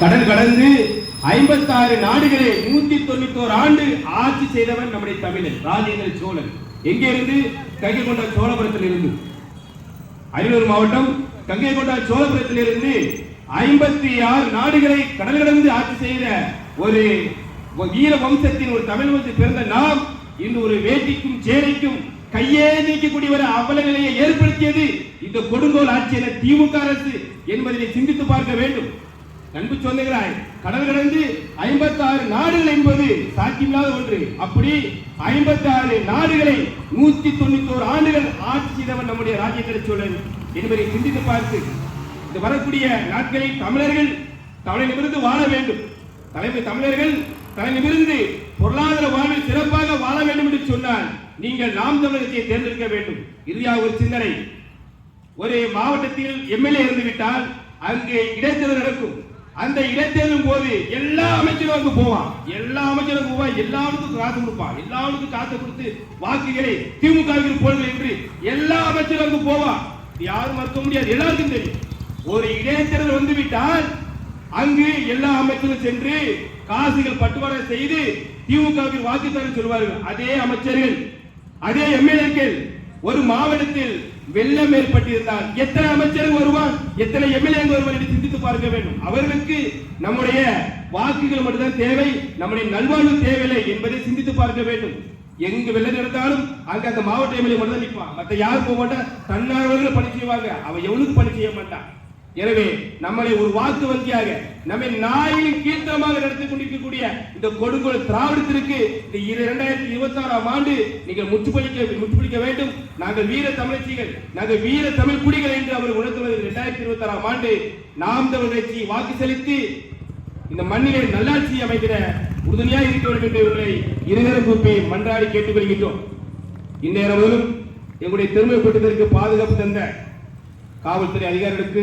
கடல் கடந்து ஐம்பத்தாறு நாடுகளை நூத்தி தொண்ணூத்தோரு ஆண்டு ஆட்சி செய்தவன் நம்முடைய தமிழன் ராஜேந்திர சோழன். எங்கே இருந்து கங்கை கொண்ட சோழபுரத்தில் இருந்து அரியலூர் மாவட்டம் கங்கை கொண்ட சோழபுரத்தில் இருந்து ஐம்பத்தி ஆறு நாடுகளை கடல் கடந்து ஆட்சி செய்த ஒரு வீர வம்சத்தின் ஒரு தமிழ் வந்து பிறந்த நாம் இன்று ஒரு வேட்டிக்கும் சேனைக்கும் கையே நீக்கக்கூடிய ஒரு அவல நிலையை ஏற்படுத்தியது இந்த கொடுங்கோல் ஆட்சி என திமுக அரசு என்பதை சிந்தித்து பார்க்க வேண்டும். அன்பு சொந்தங்களாய் கடல் கடந்து ஐம்பத்தி ஆறு நாடுகள் என்பது சாத்தியமில்லாத ஒன்று. அப்படி ஐம்பத்தி ஆறு நாடுகளை நூத்தி தொண்ணூத்தி ஆண்டுகள் ஆட்சி செய்தவன் நம்முடைய ராஜேந்திர சோழன் என்பதை சிந்தித்து பார்த்து இந்த வரக்கூடிய நாட்களில் தமிழர்கள் தலைநிமிருந்து வாழ வேண்டும். தலைமை தமிழர்கள் தலைநிமிருந்து பொருளாதார வாழ்வில் சிறப்பாக வாழ வேண்டும் என்று சொன்னால் நீங்கள் நாம் தமிழகத்தை தேர்ந்தெடுக்க வேண்டும். இறுதியாக ஒரு சிந்தனை. ஒரு மாவட்டத்தில் எம்எல்ஏ இருந்துவிட்டால் அங்கு இடைத்தேர்தல் நடக்கும். அந்த இடத்தேதும் போது எல்லா அமைச்சரும் அங்கு போவான். எல்லா அமைச்சரும் போவான். எல்லாருக்கும் காசு கொடுப்பான் எல்லாருக்கும் காசு கொடுத்து வாக்குகளை திமுக போடுங்கள் என்று எல்லா அமைச்சரும் அங்கு போவான். யாரும் மறுக்க முடியாது. எல்லாருக்கும் தெரியும். ஒரு இடைத்தேர்தல் வந்து விட்டால் அங்கு எல்லா அமைச்சரும் சென்று காசுகள் பட்டுவாடை செய்து திமுகவிற்கு வாக்கு தர சொல்வார்கள். அதே அமைச்சர்கள் அதே எம்எல்ஏக்கள் ஒரு மாவட்டத்தில் வெள்ளம் ஏற்பட்டிருந்தால் எத்தனை அமைச்சர் வருவான் எத்தனை எம்எல்ஏ வருவான் என்று சிந்தித்து பார்க்க வேண்டும். அவர்களுக்கு நம்முடைய வாக்குகள் மட்டும்தான் தேவை நம்முடைய நல்வாழ்வு தேவையில்லை என்பதை சிந்தித்து பார்க்க வேண்டும். எங்கு வெள்ளம் நடந்தாலும் அங்க அந்த மாவட்ட எம்எல்ஏ மட்டும் தான் நிற்பான். மற்ற யாரும் போக மாட்டா தன்னார்வலர்கள் பணி செய்வாங்க. அவன் எவனுக்கு பணி செய்ய மாட்டான். எனவே நம்மளை ஒரு வாக்கு வங்கியாக நம்மை நாயின் கீர்த்தனமாக நடத்தி கொண்டிருக்கக்கூடிய இந்த கொடுங்கோல் திராவிடத்திற்கு இந்த இரண்டாயிரத்தி இருபத்தி ஆறாம் ஆண்டு நீங்கள் முற்றுப்பளிக்க முற்றுப்பளிக்க வேண்டும். நாங்கள் வீர தமிழச்சிகள் நாங்கள் வீர தமிழ் குடிகள் என்று அவர் உணர்த்துவது இரண்டாயிரத்தி இருபத்தி ஆறாம் ஆண்டு. நாம் தமிழ் கட்சி வாக்கு செலுத்தி இந்த மண்ணிலே நல்லாட்சி அமைக்கிற உறுதுணையாக இருக்க வேண்டும் என்று இவர்களை இருநேரம் கூப்பி மன்றாடி கேட்டுக்கொள்கின்றோம். இந்நேரம் முதலும் எங்களுடைய பெருமை கூட்டத்திற்கு பாதுகாப்பு தந்த காவல்துறை அதிகாரிகளுக்கு